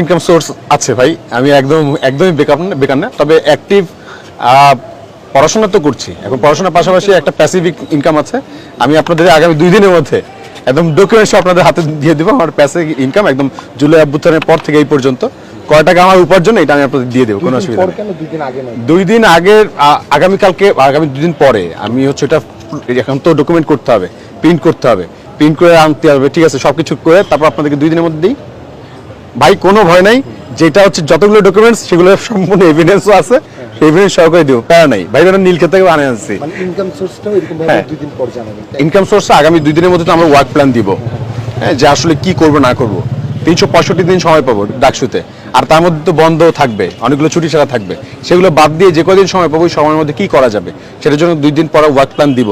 Income source আছে ভাই। আমি একদম একদমই বেকার না বেকার না। তবে অ্যাক্টিভ পড়াশোনা তো করছি। এখন পড়াশোনার পাশাপাশি একটা প্যাসিফিক ইনকাম আছে। আমি আপনাদের আগামী দুই দিনের মধ্যে একদম ডকুমেন্টস আপনাদের হাতে দিয়ে দেবো। আমার প্যাসিভ ইনকাম একদম জুলাই অভ্যুত্থানের পর থেকে এই পর্যন্ত। কয় টাকা আমার উপার্জন এটা আমি আপনাদের দিয়ে দেবো কোনো অসুবিধা নেই। দুই দিন আগে নয়? দুই দিন আগের আগামীকালকে আগামী দুদিন পরে আমি হচ্ছে এটা এখন তো ডকুমেন্ট করতে হবে প্রিন্ট করতে হবে। প্রিন্ট করে আনতে হবে ঠিক আছে সব কিছু করে তারপর আপনাদেরকে দুই দিনের মধ্যে দিই। ভাই কোনো ভয় নাই। যেটা হচ্ছে যতগুলো ডকুমেন্টস সেগুলো সম্পূর্ণ এভিডেন্সও আছে। এভিডেন্স সহকারে দিব। প্যারা নাই। ভাই বেটা নীল ক্ষেত্রে আনে আনছি। মানে ইনকাম সোর্সটাও এরকম ভাবে হ্যাঁ। দুই দিন পর জানাবেন। ইনকাম সোর্স আগামী দুই দিনের মধ্যে তো আমরা ওয়ার্ক প্ল্যান দিব। হ্যাঁ যে আসলে কি করব না করব। তিনশো পঁয়ষট্টি দিন সময় পাবো ডাকসুতে। আর তার মধ্যে তো বন্ধ থাকবে। অনেকগুলো ছুটি ছাড়া থাকবে। সেগুলো বাদ দিয়ে যে কদিন সময় পাবো ওই সময়ের মধ্যে কি করা যাবে? সেটার জন্য দুই দিন পরে ওয়ার্ক প্ল্যান দিব।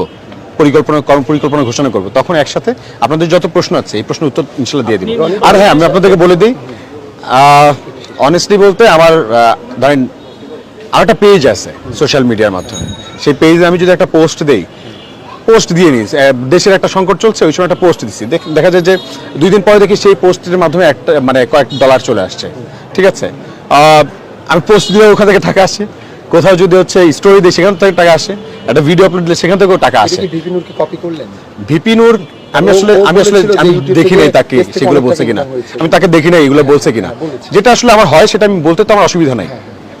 পরিকল্পনা কর্ম পরিকল্পনা ঘোষণা করব। তখন একসাথে আপনাদের যত প্রশ্ন আছে এই প্রশ্নের উত্তর ইনশাল্লাহ দিয়ে দিব। আর হ্যাঁ আমি আপনাদেরকে বলে দিই অনেস্টলি বলতে আমার ধরেন আমার একটা পেজ আছে সোশ্যাল মিডিয়ার মাধ্যমে। সেই পেজে আমি যদি একটা পোস্ট দেই পোস্ট দিয়ে নিস দেশের একটা সংকট চলছে ওই সময় একটা পোস্ট দিচ্ছি দেখা যায় যে দুই দিন পরে দেখি সেই পোস্টের মাধ্যমে একটা মানে কয়েক ডলার চলে আসছে। ঠিক আছে? আমি পোস্ট দিলে ওখান থেকে টাকা আসে। কোথাও যদি হচ্ছে স্টোরি দিই সেখান থেকে টাকা আসে। একটা ভিডিও আপলোড দিলে সেখান থেকেও টাকা আসে। কি কপি করলেন? ভিপিনুর আমি আসলে আমি আসলে আমি দেখি নাই তাকে সেগুলো বলছে কিনা। আমি তাকে দেখি নাই এগুলো বলছে কিনা। হ্যাঁ, যেটা আসলে আমার হয় সেটা আমি বলতে তো আমার অসুবিধা নাই।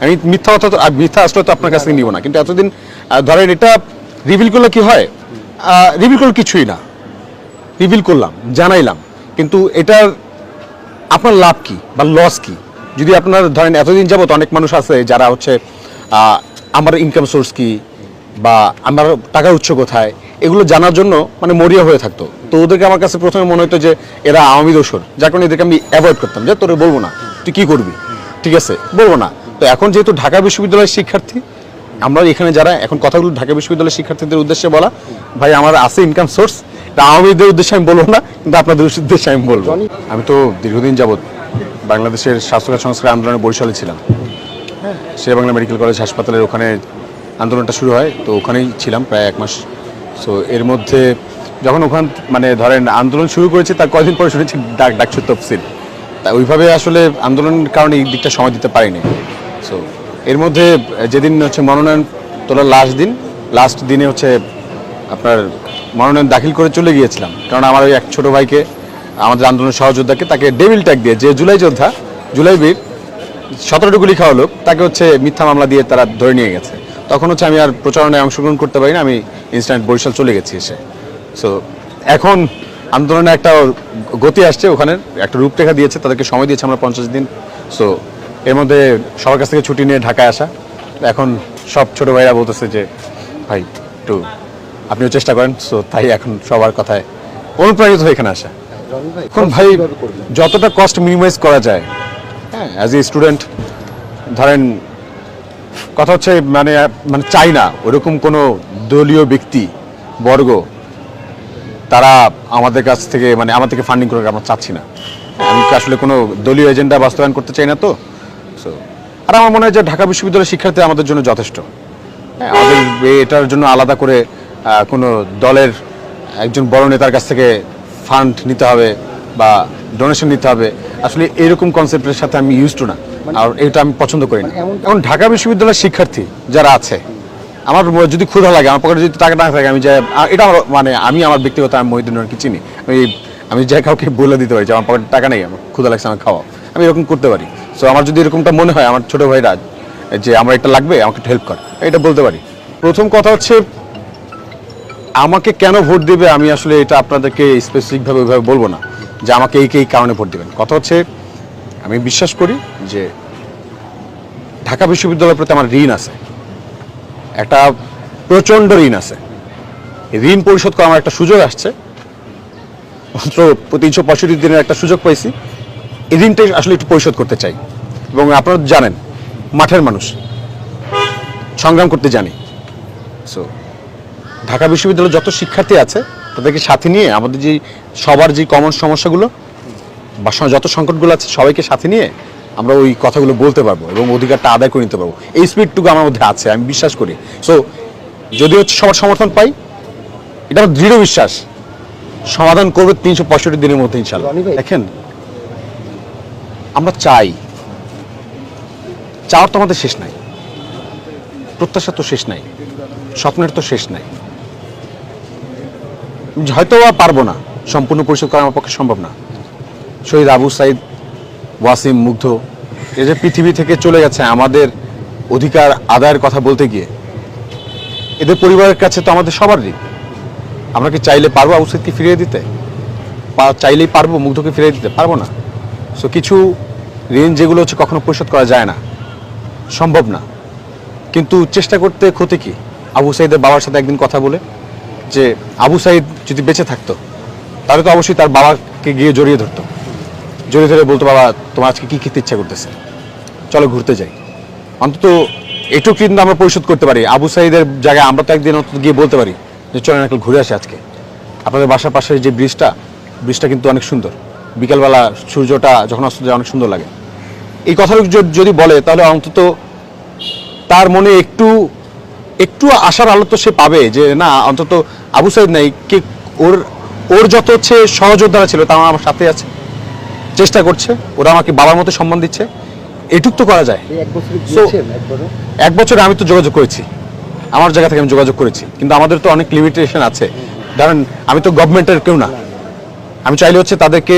আমি মিথ্যা কথা তো মিথ্যা আসলে তো আপনার কাছ থেকে নিব না। কিন্তু এতদিন ধরেন এটা রিভিল করলে কি হয়? রিভিল করলে কিছুই না। রিভিল করলাম জানাইলাম। কিন্তু এটার আপনার লাভ কি বা লস কি? যদি আপনার ধরেন এতদিন যাবত অনেক মানুষ আছে যারা হচ্ছে আহ, আমার ইনকাম সোর্স কি বা আমার টাকার উৎস কোথায়? এগুলো জানার জন্য মানে মরিয়া হয়ে থাকতো। তো ওদেরকে আমার কাছে প্রথমে মনে হতো যে এরা আওয়ামী দোসর যার কারণে এদেরকে আমি অ্যাভয়েড করতাম যে তোরে বলব না তুই কি করবি? ঠিক আছে বলব না। তো এখন যেহেতু ঢাকা বিশ্ববিদ্যালয়ের শিক্ষার্থী আমরা এখানে যারা এখন কথাগুলো ঢাকা বিশ্ববিদ্যালয়ের শিক্ষার্থীদের উদ্দেশ্যে বলা ভাই আমার আছে ইনকাম সোর্স তা আওয়ামীদের উদ্দেশ্যে আমি বলব না কিন্তু আপনাদের উদ্দেশ্যে আমি বলব। আমি তো দীর্ঘদিন যাবত বাংলাদেশের স্বাস্থ্য সংস্কার আন্দোলনে বরিশালে ছিলাম। শের বাংলা মেডিকেল কলেজ হাসপাতালের ওখানে আন্দোলনটা শুরু হয় তো ওখানেই ছিলাম প্রায় এক মাস। সো এর মধ্যে যখন ওখান মানে ধরেন আন্দোলন শুরু করেছে, তার কয়েকদিন পরে শুনেছি ডাক ডাকছে তফসিল তা ওইভাবে আসলে আন্দোলনের কারণে এই দিকটা সময় দিতে পারিনি। সো এর মধ্যে যেদিন হচ্ছে মনোনয়ন তোলার লাস্ট দিন লাস্ট দিনে হচ্ছে আপনার মনোনয়ন দাখিল করে চলে গিয়েছিলাম। কারণ আমার ওই এক ছোট ভাইকে, আমাদের আন্দোলন সহযোদ্ধাকে তাকে ডেভিল ট্যাগ দিয়ে, যে জুলাই যোদ্ধা, জুলাই বীর, সতেরোটুকু লিখা লোক তাকে হচ্ছে মিথ্যা মামলা দিয়ে তারা ধরে নিয়ে গেছে। তখন হচ্ছে আমি আর প্রচারণায় অংশগ্রহণ করতে পারি না আমি ইনস্ট্যান্ট বরিশাল চলে গেছি এসে। সো এখন আন্দোলনে একটা গতি আসছে ওখানে একটা রূপরেখা দিয়েছে তাদেরকে সময় দিয়েছে আমরা পঞ্চাশ দিন। সো এর মধ্যে সবার কাছ থেকে ছুটি নিয়ে ঢাকায় আসা। এখন সব ছোট ভাইরা বলতেছে যে ভাই একটু আপনিও চেষ্টা করেন। সো তাই এখন সবার কথায় অনুপ্রাণিত হয়ে এখানে আসা। এখন ভাই যতটা কস্ট মিনিমাইজ করা যায় হ্যাঁ। অ্যাজ এ স্টুডেন্ট ধরেন কথা হচ্ছে মানে মানে চাই না ওরকম কোনো দলীয় ব্যক্তি, বর্গ, তারা আমাদের কাছ থেকে মানে আমার থেকে ফান্ডিং করে আমরা চাচ্ছি না। আমি আসলে কোনো দলীয় এজেন্ডা বাস্তবায়ন করতে চাই না তো? সো আর আমার মনে হয় যে ঢাকা বিশ্ববিদ্যালয়ের শিক্ষার্থী আমাদের জন্য যথেষ্ট। হ্যাঁ আমাদের এটার জন্য আলাদা করে কোনো দলের একজন বড় নেতার কাছ থেকে ফান্ড নিতে হবে বা ডোনেশন নিতে হবে। আসলে এরকম কনসেপ্টের সাথে আমি ইউজ টু না। আর এটা আমি পছন্দ করি না। মানে এখন ঢাকা বিশ্ববিদ্যালয়ের শিক্ষার্থী যারা আছে আমার যদি ক্ষুধা লাগে আমার পকেটে যদি টাকা না থাকে আমি যে এটা আমার মানে আমি আমার ব্যক্তিগত আমি মহিদিনের কি চিনি। আমি আমি যে কাউকে বলে দিতে পারি যে আমার পকেটে টাকা নেই আমার ক্ষুধা লাগছে আমার খাওয়া আমি এরকম করতে পারি। সো আমার যদি এরকমটা মনে হয় আমার ছোট ভাইরা যে আমার এটা লাগবে আমাকে হেল্প কর। এটা বলতে পারি। প্রথম কথা হচ্ছে আমাকে কেন ভোট দেবে আমি আসলে এটা আপনাদেরকে স্পেসিফিকভাবে ওইভাবে বলব না যে আমাকে এই এই কারণে ভোট দেবেন। কথা হচ্ছে আমি বিশ্বাস করি যে ঢাকা বিশ্ববিদ্যালয়ের প্রতি আমার ঋণ আছে। একটা প্রচণ্ড ঋণ আছে। ঋণ পরিশোধ করার আমার একটা সুযোগ আসছে। মাত্র তিনশো পঁয়ষট্টি দিনের একটা সুযোগ পাইছি। এই ঋণটাই আসলে একটু পরিশোধ করতে চাই। এবং আপনারা জানেন, মাঠের মানুষ। সংগ্রাম করতে জানি। সো ঢাকা বিশ্ববিদ্যালয়ের যত শিক্ষার্থী আছে, তাদেরকে সাথে নিয়ে আমাদের যে সবার যে কমন সমস্যাগুলো বা যত সংকটগুলো আছে সবাইকে সাথে নিয়ে আমরা ওই কথাগুলো বলতে পারব এবং অধিকারটা আদায় করে নিতে পারব। এই স্পিডটুকু আমার মধ্যে আছে আমি বিশ্বাস করি। সো যদি হচ্ছে সবার সমর্থন পাই এটা আমার দৃঢ় বিশ্বাস। সমাধান করবে তিনশো পঁয়ষট্টি দিনের মধ্যে ইনশাল্লাহ দেখেন আমরা চাই। চাওয়ার তো আমাদের শেষ নাই। প্রত্যাশা তো শেষ নাই। স্বপ্নের তো শেষ নাই। হয়তো পারব না। সম্পূর্ণ পরিশোধ করা আমার পক্ষে সম্ভব না। শহীদ আবু সাইদ, ওয়াসিম, মুগ্ধ, এ যে পৃথিবী থেকে চলে গেছে আমাদের অধিকার আদায়ের কথা বলতে গিয়ে, এদের পরিবারের কাছে তো আমাদের সবারই। আমরা কি চাইলে পারব আবু সাইদকে ফিরিয়ে দিতে? চাইলেই পারব মুগ্ধকে ফিরিয়ে দিতে, পারব না। সো কিছু ঋণ যেগুলো হচ্ছে কখনো পরিশোধ করা যায় না, সম্ভব না। কিন্তু চেষ্টা করতে ক্ষতি কি? আবু সাইদের বাবার সাথে একদিন কথা বলে, যে আবু সাইদ যদি বেঁচে থাকতো, তাহলে তো অবশ্যই তার বাবাকে গিয়ে জড়িয়ে ধরতো। জড়িয়ে ধরে বলতো, বাবা, তোমার আজকে কী খেতে ইচ্ছা করতেছে? চলো ঘুরতে যাই। অন্তত এটুকু কিন্তু আমরা পরিশোধ করতে পারি। আবু সাইদের জায়গায় আমরা তো একদিন অন্তত গিয়ে বলতে পারি যে, চলেন একটু ঘুরে আসি আজকে। আপনাদের বাসার পাশে যে ব্রিজটা ব্রিজটা কিন্তু অনেক সুন্দর। বিকালবেলা সূর্যটা যখন অস্ত যায়, অনেক সুন্দর লাগে। এই কথাটা যদি বলে, তাহলে অন্তত তার মনে একটু একটু আশার আলো তো সে পাবে যে, না, অন্তত আবু সাইদ নাই। কে, ওর ওর যত হচ্ছে সহযোদ্ধারা ছিল তা আমার সাথে আছে। চেষ্টা করছে ওরা আমাকে বাবার মতো সম্মান দিচ্ছে এটুক তো করা যায়। এক বছরে আমি তো যোগাযোগ করেছি। আমার জায়গা থেকে আমি যোগাযোগ করেছি কিন্তু আমাদের তো অনেক লিমিটেশন আছে। ধরেন আমি তো গভর্নমেন্টের কেউ না। আমি চাইলে হচ্ছে তাদেরকে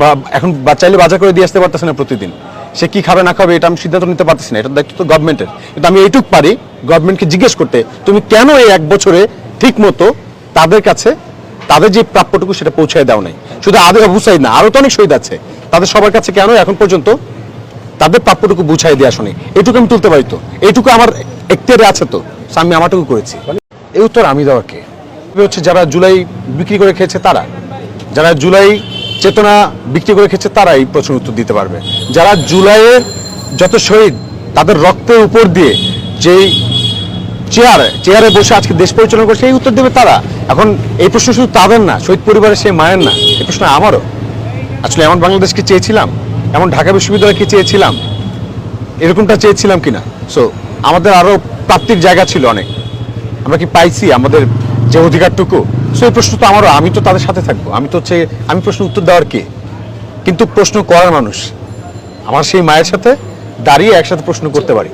বা এখন চাইলে বাজার করে দিয়ে আসতে পারতেছে না প্রতিদিন। সে কি খাবে না খাবে এটা আমি সিদ্ধান্ত নিতে পারতেছি না। এটার দায়িত্ব তো গভর্নমেন্টের কিন্তু আমি এইটুক পারি গভর্নমেন্টকে জিজ্ঞেস করতে তুমি কেন এই এক বছরে ঠিক মতো তাদের কাছে তাদের যে প্রাপ্যটুকু সেটা পৌঁছায় দাও নাই। শুধু আবু সাইদ না, আরও তো অনেক শহীদ আছে। তাদের সবার কাছে কেন এখন পর্যন্ত তাদের প্রাপ্যটুকু বুঝাই দিয়ে আসনি? এইটুকু আমি তুলতে পারি তো? এইটুকু আমার এখতিয়ারে আছে তো? আমি আমারটুকু করেছি। এই উত্তর আমি দেওয়া কে? তবে হচ্ছে যারা জুলাই বিক্রি করে খেয়েছে তারা। যারা জুলাই চেতনা বিক্রি করে খেয়েছে তারা এই প্রশ্নের উত্তর দিতে পারবে। যারা জুলাইয়ের যত শহীদ, তাদের রক্তের উপর দিয়ে যেই চেয়ার, চেয়ারে বসে আজকে দেশ পরিচালনা করছে এই উত্তর দেবে তারা। এখন এই প্রশ্ন শুধু তাদের না, শহীদ পরিবারের সেই মায়ের না, এই প্রশ্ন আমারও। আসলে এমন বাংলাদেশকে চেয়েছিলাম? এমন ঢাকা বিশ্ববিদ্যালয়কে চেয়েছিলাম? এরকমটা চেয়েছিলাম কিনা সো আমাদের আরও প্রাপ্তির জায়গা ছিল অনেক। আমরা কি পাইছি? আমাদের যে অধিকারটুকু। সো এই প্রশ্ন তো আমারও, আমি তো তাদের সাথে থাকব। আমি তো হচ্ছে, আমি প্রশ্ন উত্তর দেওয়ার কে? কিন্তু প্রশ্ন করার মানুষ। আমার সেই মায়ের সাথে দাঁড়িয়ে একসাথে প্রশ্ন করতে পারি।